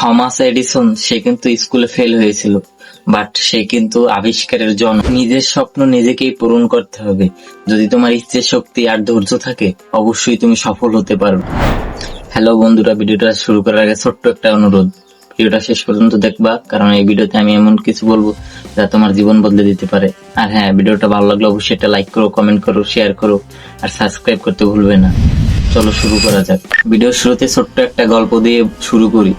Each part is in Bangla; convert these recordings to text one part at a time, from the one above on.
থমাস এডিসন, সে কিন্তু স্কুলে ফেল হয়েছিল বাট সে কিন্তু আবিষ্কারের জন। নিজের স্বপ্ন নিজেকেই পূরণ করতে হবে। যদি তোমার ইচ্ছে শক্তি আর ধৈর্য থাকে, অবশ্যই তুমি সফল হতে পারবে হ্যালো বন্ধুরা, ভিডিওটা শুরু করার আগে ছোট্ট একটা অনুরোধ। ভিডিওটা শেষ পর্যন্ত দেখবা, কারণ এই ভিডিওতে আমি এমন কিছু বলব যা তোমার জীবন বদলে দিতে পারে। আর হ্যাঁ ভিডিওটা ভালো লাগলে অবশ্যই একটা লাইক করো কমেন্ট করো শেয়ার করো, আর সাবস্ক্রাইব করতে ভুলবে না। চলো শুরু করা যাক। ভিডিওর শুরুতে ছোট্ট একটা গল্প দিয়ে শুরু করি।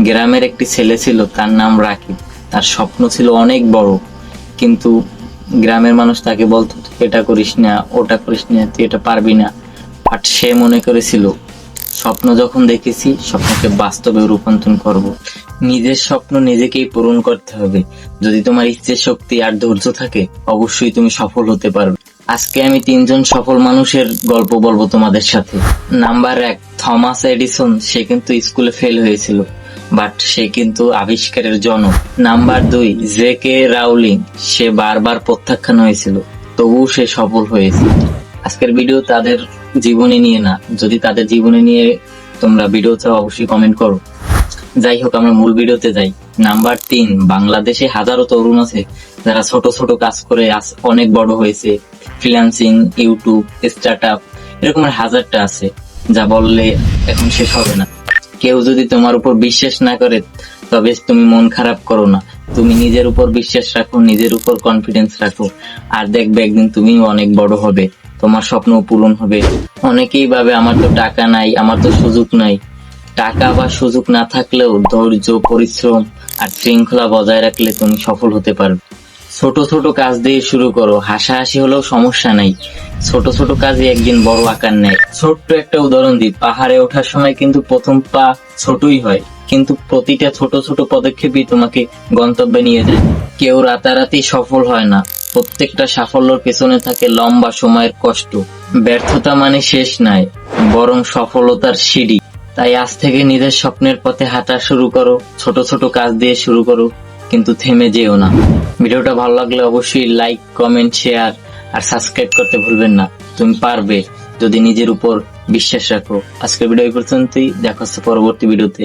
গ্রামের একটি ছেলে ছিল, তার নাম রাকিব। তার স্বপ্ন ছিল অনেক বড়, কিন্তু গ্রামের মানুষ তাকে বলতো, "তুই এটা করিস না, ওটা করিস না, তুই এটা পারবি না। বাট সে মনে করেছিল, স্বপ্ন যখন দেখেছি, স্বপ্নকে বাস্তবে রূপান্তর করব। নিজের স্বপ্ন নিজেকেই পূরণ করতে হবে। যদি তোমার ইচ্ছে, শক্তি আর ধৈর্য থাকে, অবশ্যই তুমি সফল হতে পারবে। আজকে আমি তিনজন সফল মানুষের গল্প বলব তোমাদের সাথে। নাম্বার এক, থমাস এডিসন, সে কিন্তু স্কুলে ফেল হয়েছিল। বাট সে কিন্তু আবিষ্কারের জনক। নাম্বার দুই, জে কে রাউলিং, সে বারবার প্রত্যাখ্যান হয়েছিল, তবুও সে সফল হয়েছে। আজকের ভিডিও তাদের জীবনী নিয়ে না, যদি তাদের জীবনী নিয়ে তোমরা ভিডিও চাও, অবশ্যই কমেন্ট করো। যাই হোক, আমরা মূল ভিডিওতে যাই। নাম্বার তিন, বাংলাদেশে হাজারো তরুণ আছে, যারা ছোট ছোট কাজ করে অনেক বড় হয়েছে। ফ্রিল্যান্সিং, ইউটিউব স্টার্ট আপ এরকম হাজারটা আছে, যা বললে এখন শেষ হবে না। কেউ যদি তোমার উপর বিশ্বাস না করে, তবে তুমি মন খারাপ করো না। তুমি নিজের উপর বিশ্বাস রাখো, নিজের উপর কনফিডেন্স রাখো। আর দেখবে একদিন তুমিও অনেক বড় হবে, তোমার স্বপ্ন পূরণ হবে। অনেকেই ভাবে, আমার তো টাকা নাই, আমার তো সুযোগ নাই। টাকা বা সুযোগ না থাকলেও ধৈর্য, পরিশ্রম আর শৃঙ্খলা বজায় রাখলে তুমি সফল হতে পারবে। ছোট ছোট কাজ দিয়ে শুরু করো। হাসাহাসি হলেও সমস্যা নাই। ছোট ছোট কাজই একদিন বড় আকার নেয়। ছোট্ট একটা উদাহরণ দিই। পাহাড়ে ওঠার সময় কিন্তু প্রথম পা ছোটই হয়। কিন্তু প্রতিটা ছোট ছোট পদক্ষেপই তোমাকে গন্তব্যে নিয়ে যায়। কেউ রাতারাতি সফল হয় না। প্রত্যেকটা সাফল্যের পেছনে থাকে লম্বা সময়ের কষ্ট। ব্যর্থতা মানে শেষ নাই, বরং সফলতার সিঁড়ি। তাই আজ থেকে নিজের স্বপ্নের পথে হাঁটা শুরু করো। ছোট ছোট কাজ দিয়ে শুরু করো। কিন্তু থেমে যেও না। ভিডিওটা ভালো লাগলে অবশ্যই লাইক কমেন্ট শেয়ার আর সাবস্ক্রাইব করতে ভুলবেন না। তুমি পারবে যদি নিজের উপর বিশ্বাস রাখো। আজকের ভিডিও পর্যন্তই। দেখা হচ্ছে পরবর্তী ভিডিওতে